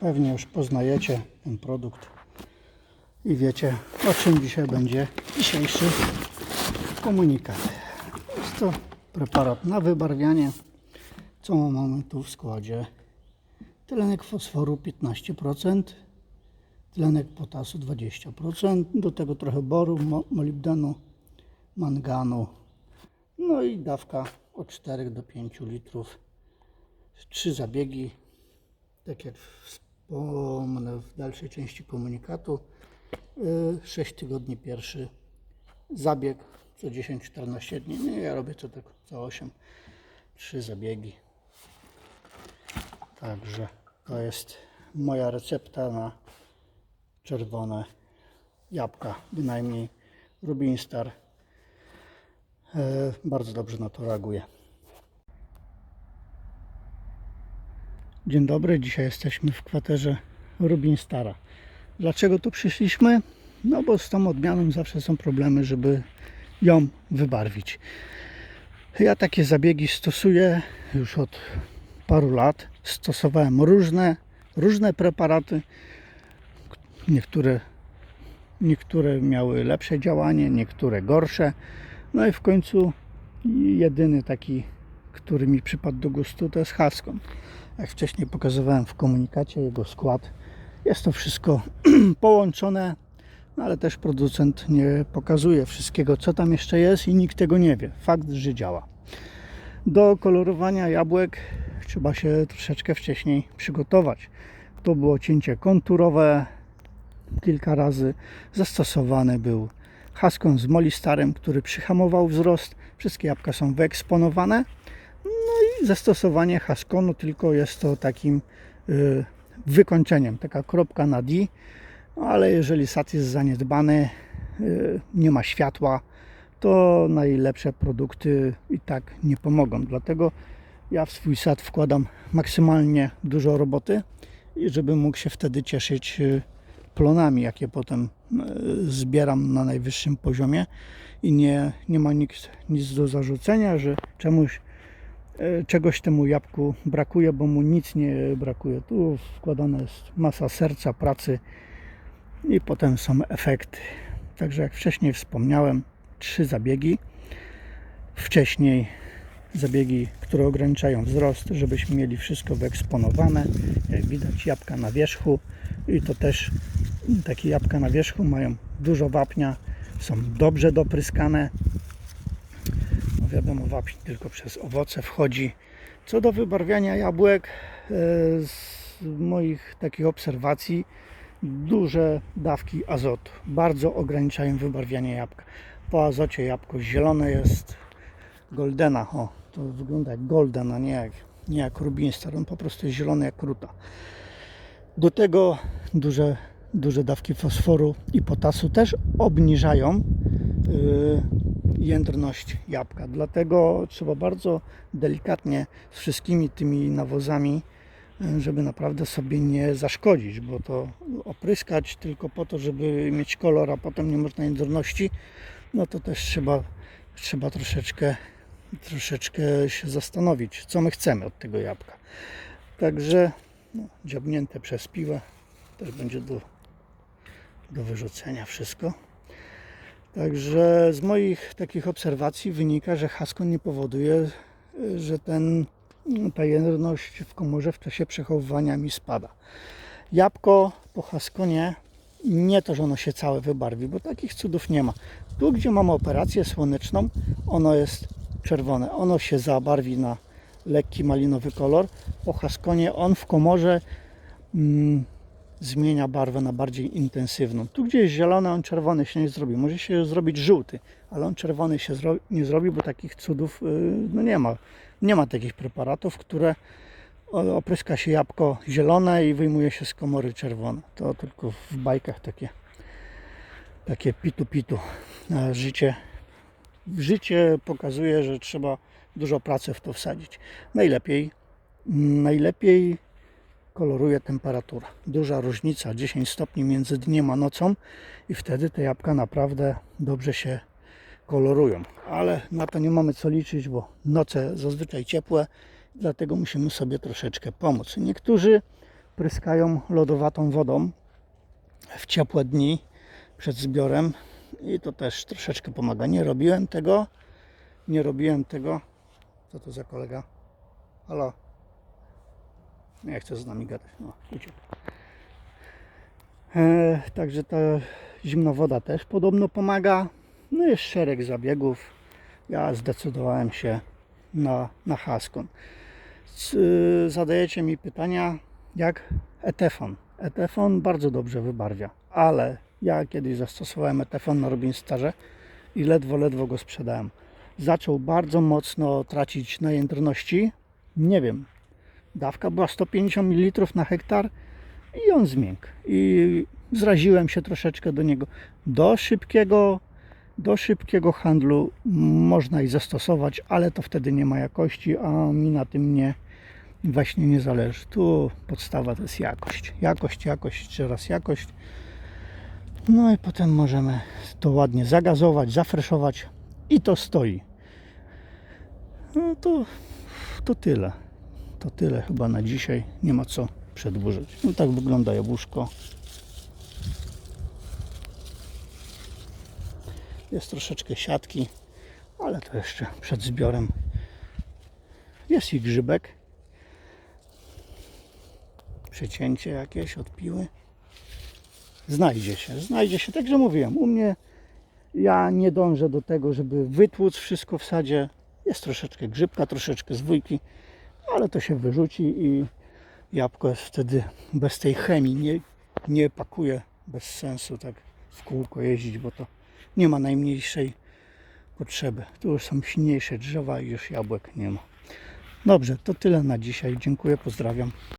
Pewnie już poznajecie ten produkt i wiecie o czym dzisiaj będzie dzisiejszy komunikat. Jest to preparat na wybarwianie. Co mamy tu w składzie? Tlenek fosforu 15%, tlenek potasu 20%, do tego trochę boru, mo- molibdenu, manganu, no i dawka od 4 do 5 litrów. Trzy zabiegi, tak jak wspomnę w dalszej części komunikatu. 6 tygodni pierwszy zabieg, co 10-14 dni. Nie, ja robię co tylko co 8, trzy zabiegi. Także to jest moja recepta na czerwone jabłka, bynajmniej Rubin Star. E, bardzo dobrze na to reaguje. Dzień dobry, dzisiaj jesteśmy w kwaterze Rubin Stara. Dlaczego tu przyszliśmy? No bo z tą odmianą zawsze są problemy, żeby ją wybarwić. Ja takie zabiegi stosuję już od paru lat. Stosowałem różne, różne preparaty. Niektóre, niektóre miały lepsze działanie, niektóre gorsze. No i w końcu jedyny taki, który mi przypadł do gustu, to jest Haskon. Jak wcześniej pokazywałem w komunikacie jego skład, jest to wszystko połączone, no ale też producent nie pokazuje wszystkiego, co tam jeszcze jest i nikt tego nie wie. Fakt, że działa. Do kolorowania jabłek trzeba się troszeczkę wcześniej przygotować. To było cięcie konturowe. Kilka razy zastosowany był haskon z molistarem, który przyhamował wzrost. Wszystkie jabłka są wyeksponowane. Zastosowanie haskonu tylko jest to takim y, wykończeniem, taka kropka na D. No, ale jeżeli sad jest zaniedbany, y, nie ma światła, to najlepsze produkty i tak nie pomogą. Dlatego ja w swój sad wkładam maksymalnie dużo roboty, i żeby mógł się wtedy cieszyć y, plonami, jakie potem zbieram na najwyższym poziomie i nie, nie ma nikt, nic do zarzucenia, że czemuś czegoś temu jabłku brakuje, bo mu nic nie brakuje. Tu wkładana jest masa serca, pracy i potem są efekty. Także jak wcześniej wspomniałem, trzy zabiegi. Wcześniej zabiegi, które ograniczają wzrost, żebyśmy mieli wszystko wyeksponowane. Jak widać jabłka na wierzchu i to też takie jabłka na wierzchu mają dużo wapnia, są dobrze dopryskane. Wiadomo, wapń tylko przez owoce wchodzi. Co do wybarwiania jabłek, e, z moich takich obserwacji, duże dawki azotu bardzo ograniczają wybarwianie jabłka. Po azocie jabłko zielone jest, goldena, o, to wygląda jak golden, a nie jak, nie jak rubinstar, on po prostu jest zielony jak ruta. Do tego duże, duże dawki fosforu i potasu też obniżają yy, jędrność jabłka. Dlatego trzeba bardzo delikatnie z wszystkimi tymi nawozami, yy, żeby naprawdę sobie nie zaszkodzić, bo to opryskać tylko po to, żeby mieć kolor, a potem nie można jędrności, no to też trzeba, trzeba troszeczkę, troszeczkę się zastanowić, co my chcemy od tego jabłka. Także no, dziabnięte przez piłę też będzie do, do wyrzucenia wszystko. Także z moich takich obserwacji wynika, że haskon nie powoduje, y, że ten, no, ta jędrność w komorze w czasie przechowywania mi spada. Jabłko po haskonie nie to, że ono się całe wybarwi, bo takich cudów nie ma. Tu, gdzie mamy operację słoneczną, ono jest czerwone. Ono się zabarwi na lekki malinowy kolor. Po haskonie on w komorze mm, zmienia barwę na bardziej intensywną. Tu, gdzie jest zielony, on czerwony się nie zrobi. Może się zrobić żółty, ale on czerwony się zro- nie zrobi, bo takich cudów y, no nie ma. Nie ma takich preparatów, które opryska się jabłko zielone i wyjmuje się z komory czerwone. To tylko w bajkach takie takie pitu pitu. A życie życie pokazuje, że trzeba dużo pracy w to wsadzić. Najlepiej najlepiej koloruje temperatura. Duża różnica 10 stopni między dniem a nocą i wtedy te jabłka naprawdę dobrze się kolorują. Ale na to nie mamy co liczyć, bo noce zazwyczaj ciepłe, dlatego musimy sobie troszeczkę pomóc. Niektórzy pryskają lodowatą wodą w ciepłe dni przed zbiorem i to też troszeczkę pomaga. Nie robiłem tego, nie robiłem tego. Co to za kolega? Halo? Nie chce z nami gadać. No, uciekł. E, także ta zimna woda też podobno pomaga. No jest szereg zabiegów. Ja zdecydowałem się na, na Haskon. Zadajecie mi pytania, jak etefon. Etefon bardzo dobrze wybarwia, ale ja kiedyś zastosowałem etefon na Robinstarze i ledwo, ledwo go sprzedałem. Zaczął bardzo mocno tracić na jędrności. Nie wiem, dawka była 150 ml na hektar i on zmiękł. I zraziłem się troszeczkę do niego. Do szybkiego, do szybkiego handlu można i zastosować, ale to wtedy nie ma jakości, a mi na tym nie właśnie nie zależy. Tu podstawa to jest jakość. Jakość, jakość, jeszcze raz jakość. No i potem możemy to ładnie zagazować, zafreszować i to stoi. No to, to tyle. To tyle chyba na dzisiaj. Nie ma co przedłużać. No tak wygląda jabłuszko. Jest troszeczkę siatki, ale to jeszcze przed zbiorem. Jest i grzybek. Przecięcie jakieś od piły. Znajdzie się, znajdzie się. Także mówiłem, u mnie ja nie dążę do tego, żeby wytłuc wszystko w sadzie. Jest troszeczkę grzybka, troszeczkę zwójki, ale to się wyrzuci i jabłko jest wtedy bez tej chemii. Nie, nie pakuje bez sensu tak w kółko jeździć, bo to nie ma najmniejszej potrzeby. Tu już są silniejsze drzewa i już jabłek nie ma. Dobrze, to tyle na dzisiaj. Dziękuję, pozdrawiam.